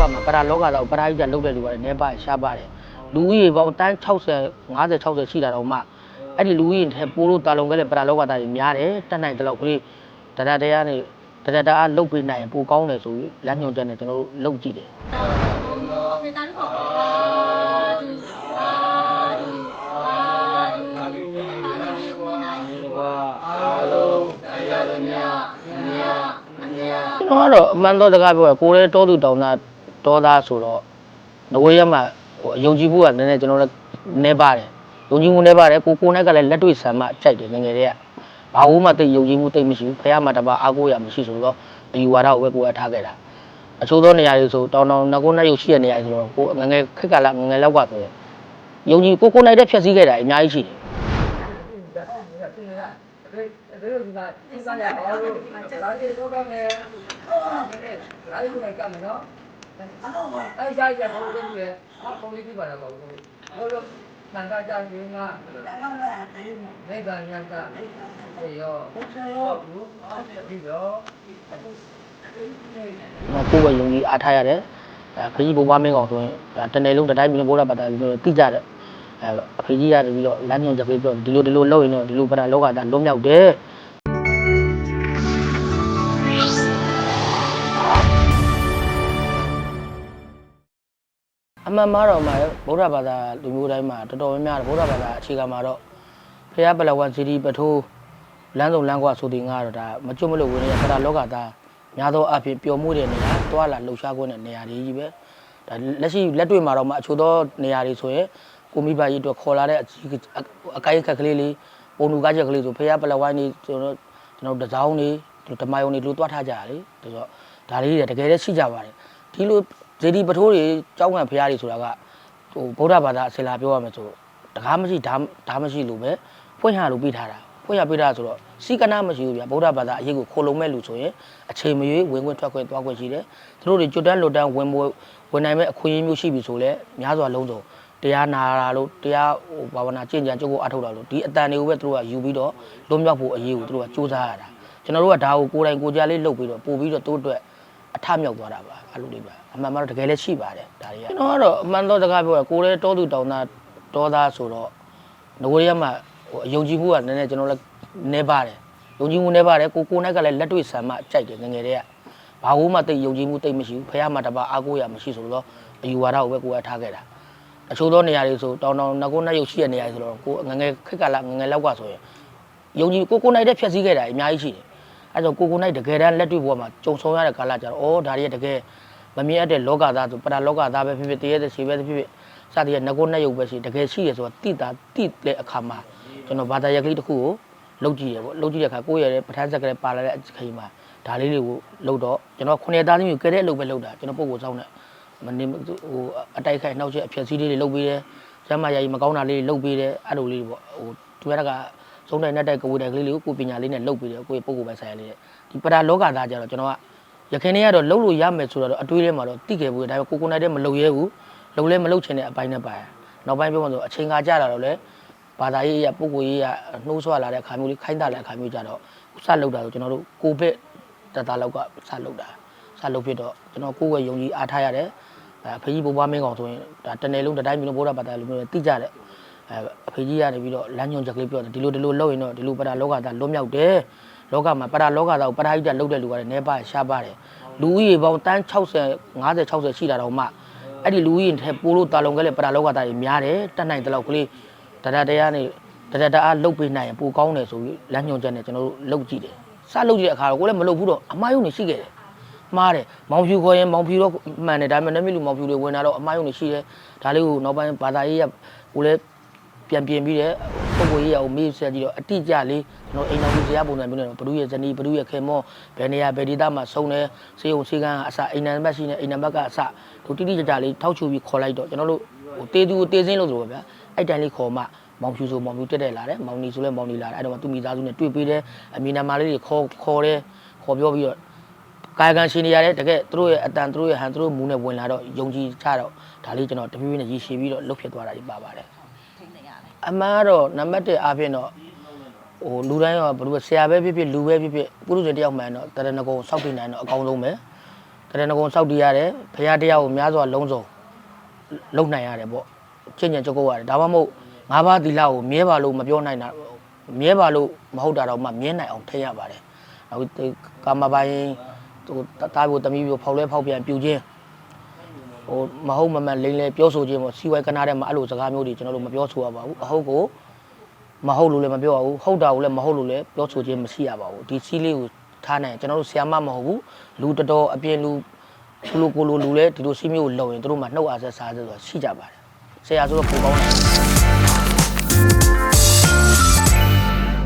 ကမှာပရာလောကသာကိုပရာဟိတလုပ်တဲ့လူကလည်းနေပါရှားပါတယ်လူဦးရေပေါင်းတန်း60 50 60ရှိတာတော့မှအဲ့ဒီလူဦးရေထဲပိုးလို့တာလုံခဲ့တဲ့ပရာလောကသားတွေများတယ်တက်နိုင်တဲ့လောက်ကလေးတရတရားနဲ့တရတအားလုတ်ပေးနိုင်ရင်ပိုကောင်းတယ်ဆိုပြီးလက်ညွှန်ချက်နဲ့ကျွန်တော်တို့လုတ်ကြည့်တယ်ကျွန်တော်ကတော့အမှန်တော့တကားပြောရကိုယ်လည်းတောသူတောင်သား တောသားဆိုတော့ငွေရမှာဟိုအယုံကြည်မှုကနည်းနည်းကျွန်တော်လည်းနေပါတယ်ယုံကြည်မှုနေပါတယ်ကိုကိုနဲ့ကလည်းလက်တွေ့ဆံမကြိုက်တယ်ငယ်ငယ်တည်းကဘာလို့မှတိတ်ယုံကြည်မှုတိတ်မရှိဘူးဖះမှာတပါအားကိုးရမရှိဆိုတော့အယူဝါဒကိုပဲကိုယ်ကထားခဲ့တာအချို့သောနေရာတွေဆိုတောင်တောင်ငကိုနဲ့ရုပ်ရှိတဲ့နေရာတွေဆိုတော့ကိုငငယ်ခက်ကလာငငယ်လောက်ကဆိုရင်ယုံကြည်ကိုကိုနိုင်တဲ့ဖြည့်ဆည်းခဲ့တာအများကြီးရှိတယ် အဲ့ကြိုက်ကြဘုံလေးပဲအဘုံလေးပြပါတော့ဘုံလေးဘုံလို့နန္ဒကြရင်းကနိဗ္ဗာန်ညကအေးရောဘုရားဘူးပြီးတော့နော်ကိုယ်ပဲယုံကြည်အားထားရတယ်အဲခကြီးဘုရားမင်းကောင်ဆိုရင်ဒါတနယ်လုံးတစ်တိုင်းပြည်ဘုရားဘာသာပြီးတိကြတယ်အဲခကြီးရတယ်ပြီးတော့လမ်းညွှန်ချက်ပေးပြီးတော့ဒီလိုဒီလိုလုပ်ရင်တော့ဒီလိုဗဒလောကတာလွတ်မြောက်တယ် အမှန်မှားတော့မှာဗုဒ္ဓဘာသာလူမျိုးတိုင်းမှာတော်တော်များများဗုဒ္ဓဘာသာအခြေခံမှာတော့ဖះပလဝံစီတီပထိုးလမ်းစုံလမ်းကွာဆိုတဲ့ငါတော့ဒါမကျွတ်မလို့ဝင်ရဗဒလောကသားများသောအားဖြင့်ပျော်မှုတဲ့နေရာတွာလာလှုပ်ရှားခွင့်တဲ့နေရာတွေကြီးပဲဒါလက်ရှိလက်တွေ့မှာတော့မှအချို့သောနေရာတွေဆိုရင်ကိုမိဘကြီးအတွက်ခေါ်လာတဲ့အကြီးအကိုက်ခက်ကလေးလေးပုံလူကားချက်ကလေးဆိုဖះပလဝံနေကျွန်တော်ကျွန်တော်တစောင်းနေဓမ္မယုံနေလို့တွားထားကြတာလေဒါဆိုတော့ဒါလေးတွေတကယ်လည်းရှိကြပါတယ်ဒီလို ဇေဒီပထိုးတွေကြောင်းငံဖះတွေဆိုတာကဟိုဗုဒ္ဓဘာသာအစလာပြောရမယ်ဆိုတကားမရှိဓာဓာမရှိလို့ပဲဖွင့်ရလို့ပြီးထားတာဖွင့်ရပြီးထားဆိုတော့စီကနာမရှိဘူးဗျဗုဒ္ဓဘာသာအရေးကိုခိုလုံမဲ့လူဆိုရင်အချိန်မရွေးဝင်ခွင့်ထွက်ခွင့်သွားခွင့်ရှိတယ်သူတို့တွေကျွတ်တန်းလွတ်တန်းဝင်မဝင်နိုင်မဲ့အခွင့်အရေးမျိုးရှိပြီဆိုလဲများစွာလုံးစုံတရားနာတာလို့တရားဟိုဘာဝနာကျင့်ကြံကြုတ်ကိုအထောက်တာလို့ဒီအတန်တွေကိုပဲသူတို့ကယူပြီးတော့လွတ်မြောက်ဖို့အရေးကိုသူတို့ကစူးစမ်းရတာကျွန်တော်တို့ကဒါကိုကိုယ်တိုင်ကိုယ်ကြလေးလုပ်ပြီးတော့ပို့ပြီးတော့သူတို့အတွက် အထမြောက်သွားတာပါအဲ့လိုလေးပါအမှန်မှန်တော့တကယ်လည်းရှိပါတယ်ဒါတွေကကျွန်တော်ကတော့အမှန်တော့တကားပြောရကိုယ်လည်းတောသူတောင်သားတောသားဆိုတော့ငွေရမှာဟိုအယုံကြည်မှုကနည်းနည်းကျွန်တော်လည်းနေပါတယ်ယုံကြည်မှုနေပါတယ်ကိုကိုနဲ့ကလည်းလက်တွေ့ဆံမကြိုက်တယ်ငယ်ငယ်တည်းကဘာလို့မှတိတ်ယုံကြည်မှုတိတ်မရှိဘူးဖះမှာတပါအားကိုးရမရှိဆိုတော့အယူဝါဒကိုပဲကိုယ်ကထားခဲ့တာအချို့သောနေရာတွေဆိုတောင်တောင်ငကိုနဲ့ရုပ်ရှိတဲ့နေရာတွေဆိုတော့ကိုငငယ်ခက်ကလာငငယ်လောက်ကဆိုရင်ယုံကြည်ကိုကိုနိုင်တဲ့ဖြည့်ဆည်းခဲ့တာအများကြီးရှိတယ် အဲဒါကိုကိုနိုင်တကယ်တမ်းလက်တွေ့ဘဝမှာကြုံဆုံရတဲ့ကာလကြတော့ဩဒါတွေကတကယ်မမြင်ရတဲ့လောကသားဆိုပရာလောကသားပဲဖြစ်ဖြစ်တရေတဲ့ရှိပဲဖြစ်ဖြစ်စသည်ရဲ့ငကိုနဲ့ရုပ်ပဲရှိတကယ်ရှိရဆိုတော့တိတာတိတဲ့အခါမှာကျွန်တော်ဘာသာရပ်ကလေးတစ်ခုကိုလုပ်ကြည့်ရပေါ့လုပ်ကြည့်တဲ့အခါကိုယ့်ရဲ့ပဋ္ဌာန်းဆက်ကလေးပါလာတဲ့အချိန်မှာဒါလေးတွေကိုလုပ်တော့ကျွန်တော်ခုနှစ်သားသမီးကိုကဲတဲ့အလုပ်ပဲလုပ်တာကျွန်တော်ပုံကိုစောင်းတဲ့မနေဟိုအတိုက်ခိုက်နှောက်ချက်အဖြက်စီးလေးတွေလုပ်ပေးတယ်ကျမ်းမာရေးမကောင်းတာလေးတွေလုပ်ပေးတယ်အဲ့လိုလေးပေါ့ဟိုသူရက သုံးတိုင်နဲ့တိုက်ကဝေတိုင်ကလေးလေးကိုကိုပညာလေးနဲ့လုပ်ပေးတယ်ကိုယ့်ရဲ့ပုံကိုပဲဆိုင်ရလေးတဲ့ဒီပရာလောကသားကြတော့ကျွန်တော်ကရခိုင်တွေကတော့လှုပ်လို့ရမယ်ဆိုတော့အတွေးထဲမှာတော့တိခဲ့ဘူးဒါပေမဲ့ကိုကိုနိုင်တဲ့မလှုပ်ရဲဘူးလှုပ်လဲမလှုပ်ချင်တဲ့အပိုင်းနဲ့ပါရနောက်ပိုင်းပြောမှဆိုအချိန်ခါကြတာတော့လေဘာသာရေးရပုဂ္ဂိုလ်ရေးရနှိုးဆွလာတဲ့အခါမျိုးလေးခိုင်းတာတဲ့အခါမျိုးကြတော့စလှုပ်တာဆိုကျွန်တော်တို့ကိုဗစ်တတလောက်ကစလှုပ်တာစလှုပ်ဖြစ်တော့ကျွန်တော်ကိုယ့်ရဲ့ယုံကြည်အားထားရတယ်အဲဖေကြီးဘိုးဘွားမင်းကောင်ဆိုရင်ဒါတနယ်လုံးတစ်တိုင်းမျိုးဘိုးတော်ဘာသာလိုမျိုးတိကြတဲ့ အဲအဖေကြီးရနေပြီးတော့လမ်းညွှန်ချက်ကလေးပြောတယ်ဒီလိုဒီလိုလုပ်ရင်တော့ဒီလိုပဒါလောကသားလွတ်မြောက်တယ်လောကမှာပဒါလောကသားကိုပဒါဟိတလုပ်တဲ့လူကလည်းနေပါရှားပါတယ်လူဦးရေပေါင်းတန်း60 50 60ရှိတာတော့မှအဲ့ဒီလူဦးရေထဲပိုးလို့တာလုံခဲ့တဲ့ပရာလောကသားတွေများတယ်တက်နိုင်တဲ့လောက်ကလေးတရတရားနဲ့တရတအားလုတ်ပေးနိုင်ရင်ပိုကောင်းတယ်ဆိုပြီးလမ်းညွှန်ချက်နဲ့ကျွန်တော်တို့လုတ်ကြည့်တယ်စလုတ်ကြည့်တဲ့အခါတော့ကိုလည်းမလုတ်ဘူးတော့အမားယုံနေရှိခဲ့တယ်မှားတယ်မောင်ဖြူခေါ်ရင်မောင်ဖြူတော့မှန်တယ်ဒါပေမဲ့နမီလူမောင်ဖြူတွေဝင်လာတော့အမားယုံနေရှိတယ်ဒါလေးကိုနောက်ပိုင်းဘာသာရေးရကိုလည်း ပြန်ပြင်ပြီးတယ်ပုံကိုရေးရအောင်မေးဆက်ကြည့်တော့အတိအကျလေးကျွန်တော်အိမ်တော်ကြီးဇာတ်ပုံစံမျိုးနဲ့ဘဒုရဲ့ဇနီးဘဒုရဲ့ခေမောဘယ်နေရာဘယ်ဒေသမှာစုံတယ်စေုံစေကန်းကအစအိမ်နံဘက်ရှိနေအိမ်နံဘက်ကအစတို့တိတိကျကျလေးထောက်ချူပြီးခေါ်လိုက်တော့ကျွန်တော်တို့ဟိုတေးသူတေးစင်းလို့ဆိုတော့ဗျာအဲ့တိုင်လေးခေါ်မှမောင်ဖြူဆိုမောင်ဖြူတက်တက်လာတယ်မောင်နီဆိုလဲမောင်နီလာတယ်အဲ့တော့သူမိသားစုနဲ့တွေ့ပေးတယ်အမီနာမလေးတွေခေါ်ခေါ်တယ်ခေါ်ပြောပြီးတော့ကာယကံရှင်နေရတယ်တကယ်သူတို့ရဲ့အတန်သူတို့ရဲ့ဟန်သူတို့မူနဲ့ဝင်လာတော့ယုံကြည်ကြတော့ဒါလေးကျွန်တော်တဖြည်းဖြည်းနဲ့ရည်ရှည်ပြီးတော့လှုပ်ဖြစ်သွားတာဒီပါပါတယ်ထိနေရတယ် အမှန်ကတော့နံပါတ်1အားဖြင့်တော့ဟိုလူတိုင်းရောဘယ်လိုပဲဆရာပဲဖြစ်ဖြစ်လူပဲဖြစ်ဖြစ်ပုရုဇဉ်တယောက်မှန်တော့တရဏဂုံစောက်တင်နိုင်တော့အကောင်းဆုံးပဲတရဏဂုံစောက်တည်ရတယ်ဘုရားတရားကိုများစွာလုံးစုံလုံနိုင်ရတယ်ပေါ့ချင့်ညံကြုတ်ကုတ်ရတယ်ဒါမှမဟုတ်ငါးပါးသီလကိုမြဲပါလို့မပြောနိုင်တာမြဲပါလို့မဟုတ်တာတော့မှမြဲနိုင်အောင်ထည့်ရပါတယ်နောက်ဒီကာမပိုင်းဟိုတားဖို့တမီးဖို့ဖောက်လဲဖောက်ပြန်ပြူခြင်း ဟိုမဟုတ်မမှန်လိမ့်လဲပြောဆိုခြင်းပေါ့စီဝိုင်းကနာတဲ့မှာအဲ့လိုစကားမျိုးတွေကျွန်တော်တို့မပြောဆိုရပါဘူးအဟုတ်ကိုမဟုတ်လို့လည်းမပြောရဘူးဟုတ်တာကိုလည်းမဟုတ်လို့လည်းပြောဆိုခြင်းမရှိရပါဘူးဒီစီးလေးကိုထားနိုင်ကျွန်တော်တို့ဆရာမမဟုတ်ဘူးလူတော်တော်အပြင်လူလူလိုကိုလိုလူလဲဒီလိုစီးမျိုးကိုလုံရင်တို့မှနှုတ်အားဆက်စားဆက်ဆိုတာရှိကြပါတယ်ဆရာဆိုတော့ပုံပေါင်းတယ်